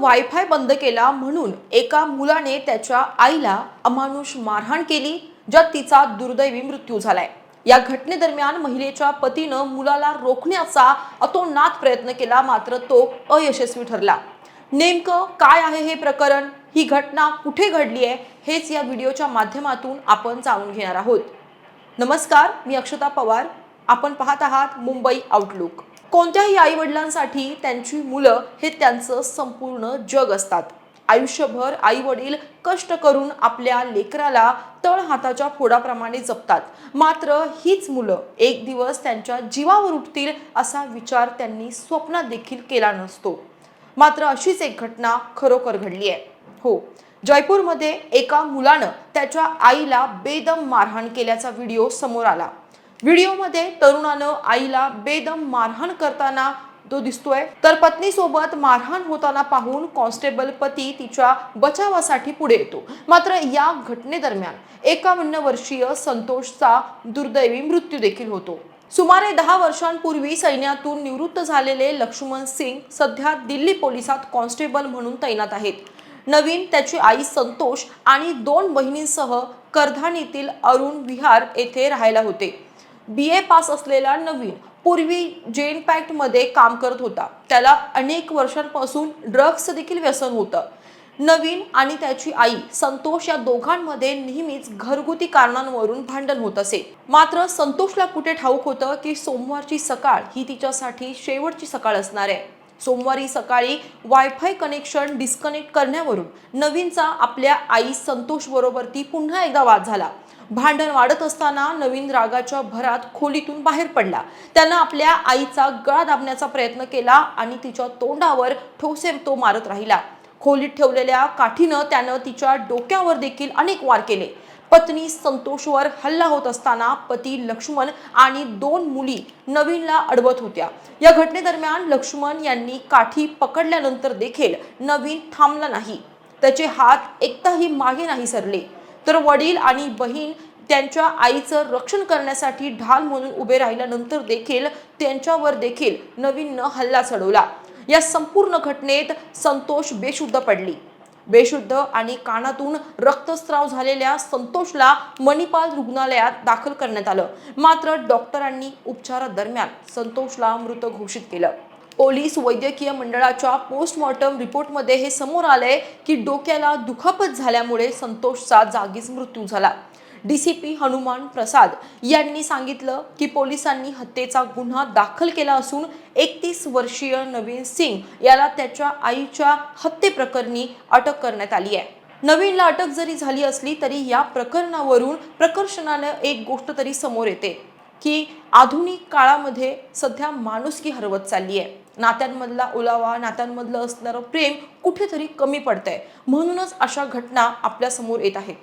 Wifi बंद केला म्हणून एका मुलाने त्याच्या आईला अमानुष मारहाण केली ज्यात तिचा दुर्दैवी मृत्यू झालाय. या घटनेदरम्यान महिलेच्या पतीनं मुलाला रोखण्याचा अतोनात प्रयत्न केला मात्र तो अयशस्वी ठरला. नेमकं काय आहे हे प्रकरण? ही घटना कुठे घडली आहे? हेच या व्हिडिओच्या माध्यमातून आपण जाणून घेणार आहोत. नमस्कार मी अक्षता पवार. आपण पाहत आहात मुंबई आउटलुक कोणत्याही आई वडिलांसाठी त्यांची मुलं हे त्यांचं संपूर्ण जग असतात. आयुष्यभर आई वडील कष्ट करून आपल्या लेकराला तळ हाताच्या फोडाप्रमाणे जपतात. मात्र हीच मुलं एक दिवस त्यांच्या जीवावर उठतील असा विचार त्यांनी स्वप्नात देखील केला नसतो. मात्र अशीच एक घटना खरोखर घडली आहे. हो जयपूरमध्ये एका मुलानं त्याच्या आईला बेदम मारहाण केल्याचा व्हिडिओ समोर आला. व्हिडिओमध्ये तरुणानं आईला बेदम मारहाण करताना तो दिसतोय. तर पत्नीसोबत मारहाण होताना पाहून कॉन्स्टेबल पती तिच्या बचावासाठी पुढे येतो. मात्र या घटनेदरम्यान एकावन्न वर्षीय संतोषचा दुर्दैवी मृत्यू देखील होतो. सुमारे दहा वर्षांपूर्वी सैन्यातून निवृत्त झालेले लक्ष्मण सिंग सध्या दिल्ली पोलिसात कॉन्स्टेबल म्हणून तैनात आहेत. नवीन त्याची आई संतोष आणि दोन बहिणींसह करधानीतील अरुण विहार येथे राहायला होते. बी ए पास असलेला नवीन पूर्वी जेन पॅक्टमध्ये काम करत होता. त्याला अनेक वर्षांपासून ड्रग्सचं देखील व्यसन होतं. नवीन आणि त्याची आई संतोष या दोघांमध्ये नेहमीच घरगुती कारणांवरून भांडण होत असे. मात्र संतोषला कुठे ठाऊक होतं की सोमवारची सकाळ ही तिच्यासाठी शेवटची सकाळ असणार आहे. सोमवारी सकाळी वायफाय कनेक्शन डिस्कनेक्ट करण्यावरून नवीनचा आपल्या आई संतोष बरोबर ती पुन्हा एकदा वाद झाला. भांडण वाढत असताना नवीन रागाच्या भरात खोलीतून बाहेर पडला. त्यानं आपल्या आईचा गळा दाबण्याचा प्रयत्न केला आणि तिच्या तोंडावर ठोसे तो मारत राहिला. खोलीत ठेवलेल्या काठीनं त्यानं तिच्या डोक्यावर देखील अनेक वार केले. पत्नी संतोषवर हल्ला होत असताना पती लक्ष्मण आणि दोन मुली नवीनला अडवत होत्या. या घटनेदरम्यान लक्ष्मण यांनी काठी पकडल्यानंतर देखील नवीन थांबला नाही. त्याचे हात एकदाही मागे नाही सरले. तर वडील आणि बहीण त्यांच्या आईचं रक्षण करण्यासाठी ढाल म्हणून उभे राहिल्यानंतर देखील त्यांच्यावर देखील नवीननं हल्ला चढवला. या संपूर्ण घटनेत संतोष बेशुद्ध पडली. बेशुद्ध आणि कानातून रक्तस्राव झालेल्या संतोषला मणिपाल रुग्णालयात दाखल करण्यात आलं. मात्र डॉक्टरांनी उपचारादरम्यान संतोषला मृत घोषित केलं. पोलीस वैद्यकीय मंडळाच्या पोस्टमॉर्टम रिपोर्टमध्ये हे समोर आलंय की डोक्याला दुखापत झाल्यामुळे संतोषचा जागीच मृत्यू झाला. D C P Hanuman Prasad यांनी सांगितलं की पोलिसांनी हत्येचा गुन्हा दाखल केला असून एकतीस वर्षीय नवीन सिंग याला त्याच्या आईच्या हत्येप्रकरणी अटक करण्यात आली आहे. नवीनला अटक जरी झाली असली तरी या प्रकरणावरून प्रकर्षणानं एक गोष्ट तरी समोर येते की आधुनिक काळामध्ये सध्या माणुसकी हरवत चालली आहे नात्यांमधला ओलावा नात्यांमधलं असणारं प्रेम कुठेतरी कमी पडतंय. म्हणूनच अशा घटना आपल्यासमोर येत आहेत.